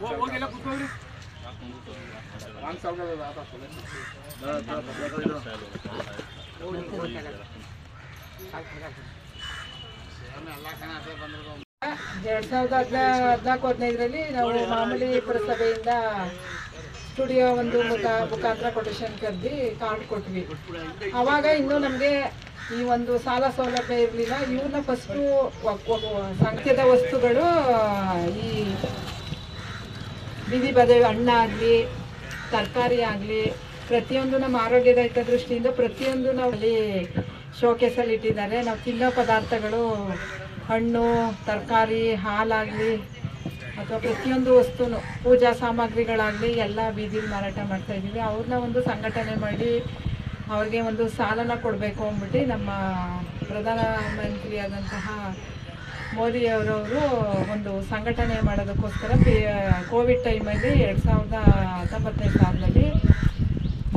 ಎರಡ್ ಎರಡು ಸಾವಿರದ ಹದಿನಾ, ಹದಿನಾಲ್ಕು, ಹದಿನೈದರಲ್ಲಿ ನಾವು ಮಾಮೂಲಿ ಪುರಸಭೆಯಿಂದ ಸ್ಟುಡಿಯೋ ಒಂದು ಮುಖ, ಮುಖಾಂತರ ಕೊಟೇಶನ್ ಕರೆದಿ ಕಾರ್ಡ್ ಕೊಟ್ವಿ. ಆವಾಗ ಇನ್ನೂ ನಮಗೆ ಈ ಒಂದು ಸಾಲ ಸೌಲಭ್ಯ ಇರಲಿಲ್ಲ. ಇವ್ರನ್ನ ಫಸ್ಟು ಸಂಖ್ಯೆದ ವಸ್ತುಗಳು ಬೀದಿ ಅಣ್ಣ ಹಣ್ಣಾಗಲಿ ತರಕಾರಿ ಆಗಲಿ, ಪ್ರತಿಯೊಂದು ನಮ್ಮ ಆರೋಗ್ಯದ ಹಿತದೃಷ್ಟಿಯಿಂದ ಪ್ರತಿಯೊಂದು ನಾವು ಅಲ್ಲಿ ಶೋಕೇಸಲ್ಲಿ ಇಟ್ಟಿದ್ದಾರೆ. ನಾವು ತಿನ್ನೋ ಪದಾರ್ಥಗಳು ಹಣ್ಣು, ತರಕಾರಿ, ಹಾಲಾಗಲಿ ಅಥವಾ ಪ್ರತಿಯೊಂದು ವಸ್ತುನು, ಪೂಜಾ ಸಾಮಗ್ರಿಗಳಾಗಲಿ ಎಲ್ಲ ಬೀದಿಲಿ ಮಾರಾಟ ಮಾಡ್ತಾ ಇದ್ದೀವಿ. ಅವ್ರನ್ನ ಒಂದು ಸಂಘಟನೆ ಮಾಡಿ ಅವ್ರಿಗೆ ಒಂದು ಸಾಲನ ಕೊಡಬೇಕು ಅಂದ್ಬಿಟ್ಟು ನಮ್ಮ ಪ್ರಧಾನಮಂತ್ರಿಯಾದಂತಹ ಮೋದಿಯವರವರು ಒಂದು ಸಂಘಟನೆ ಮಾಡೋದಕ್ಕೋಸ್ಕರ ಕೋವಿಡ್ ಟೈಮಲ್ಲಿ ಎರಡು ಸಾವಿರದ ಹತ್ತೊಂಬತ್ತನೇ ಸಾಲಿನಲ್ಲಿ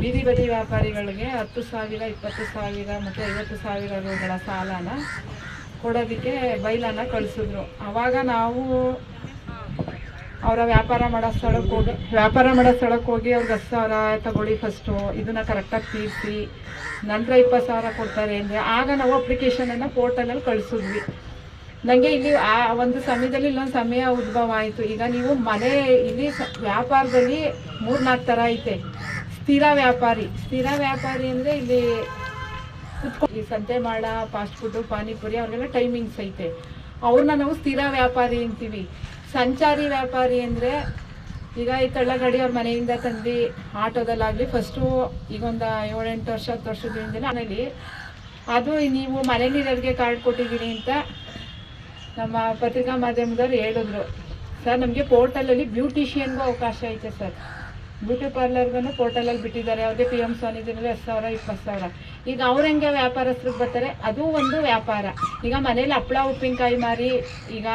ಬೀದಿ ಬದಿ ವ್ಯಾಪಾರಿಗಳಿಗೆ ಹತ್ತು ಸಾವಿರ, ಇಪ್ಪತ್ತು ಸಾವಿರ ಮತ್ತು ಐವತ್ತು ಸಾವಿರ ರೂಗಳ ಸಾಲನ ಕೊಡೋದಕ್ಕೆ ಬೈಲನ್ನ ಕಳಿಸಿದ್ರು. ಆವಾಗ ನಾವು ಅವರ ವ್ಯಾಪಾರ ಮಾಡೋ ಸ್ಥಳಕ್ಕೆ ಹೋಗಿ, ವ್ಯಾಪಾರ ಮಾಡೋ ಸ್ಥಳಕ್ಕೆ ಹೋಗಿ ಅವ್ರಿಗೆ ಹತ್ತು ಸಾವಿರ ತಗೊಳ್ಳಿ ಫಸ್ಟು ಇದನ್ನು ಕರೆಕ್ಟಾಗಿ ತೀರಿಸಿ, ನಂತರ ಇಪ್ಪತ್ತು ಸಾವಿರ ಕೊಡ್ತಾರೆ ಅಂದರೆ ಆಗ ನಾವು ಅಪ್ಲಿಕೇಶನನ್ನು ಪೋರ್ಟಲಲ್ಲಿ ಕಳಿಸಿದ್ವಿ. ನನಗೆ ಇಲ್ಲಿ ಆ ಒಂದು ಸಮಯದಲ್ಲಿ ಇಲ್ಲೊಂದು ಸಮಯ ಉದ್ಭವ ಆಯಿತು. ಈಗ ನೀವು ಮನೆ ಇಲ್ಲಿ ವ್ಯಾಪಾರದಲ್ಲಿ ಮೂರ್ನಾಲ್ಕು ಥರ ಐತೆ. ಸ್ಥಿರ ವ್ಯಾಪಾರಿ. ಸ್ಥಿರ ವ್ಯಾಪಾರಿ ಅಂದರೆ ಇಲ್ಲಿ ಕುತ್ಕೊಂಡು ಈ ಸಂತೆ ಮಾಡ ಫಾಸ್ಟ್ ಫುಡ್ಡು ಪಾನಿಪುರಿ ಅವ್ರಿಗೆಲ್ಲ ಟೈಮಿಂಗ್ಸ್ ಐತೆ. ಅವ್ರನ್ನ ನಾವು ಸ್ಥಿರ ವ್ಯಾಪಾರಿ ಅಂತೀವಿ. ಸಂಚಾರಿ ವ್ಯಾಪಾರಿ ಅಂದರೆ ಈಗ ಈ ತಳ್ಳಗಡಿ ಅವ್ರ ಮನೆಯಿಂದ ತಂದು ಆಟೋದಲ್ಲಾಗಲಿ ಫಸ್ಟು ಈಗ ಒಂದು ಏಳೆಂಟು ವರ್ಷ ಹತ್ತು ವರ್ಷದಿಂದ ಮನೇಲಿ. ಅದು ನೀವು ಮನೇಲಿರೋರಿಗೆ ಕಾರ್ಡ್ ಕೊಟ್ಟಿದ್ದೀನಿ ಅಂತ ನಮ್ಮ ಪತ್ರಿಕಾ ಮಾಧ್ಯಮದವ್ರು ಹೇಳಿದ್ರು. ಸರ್, ನಮಗೆ ಪೋರ್ಟಲಲ್ಲಿ ಬ್ಯೂಟಿಷಿಯನ್ಗೂ ಅವಕಾಶ ಐತೆ ಸರ್. ಬ್ಯೂಟಿ ಪಾರ್ಲರ್ಗೂ ಪೋರ್ಟಲಲ್ಲಿ ಬಿಟ್ಟಿದ್ದಾರೆ. ಯಾವುದೇ ಪಿ ಎಂ ಸ್ವಾನಿಧಿನಲ್ಲಿ ಹತ್ತು ಸಾವಿರ, ಇಪ್ಪತ್ತು ಸಾವಿರ. ಈಗ ಅವ್ರು ಹೆಂಗೆ ವ್ಯಾಪಾರಸ್ಥರಿಗೆ ಬರ್ತಾರೆ? ಅದು ಒಂದು ವ್ಯಾಪಾರ. ಈಗ ಮನೇಲಿ ಹಪ್ಪಳ ಉಪ್ಪಿನಕಾಯಿ ಮಾರಿ ಈಗ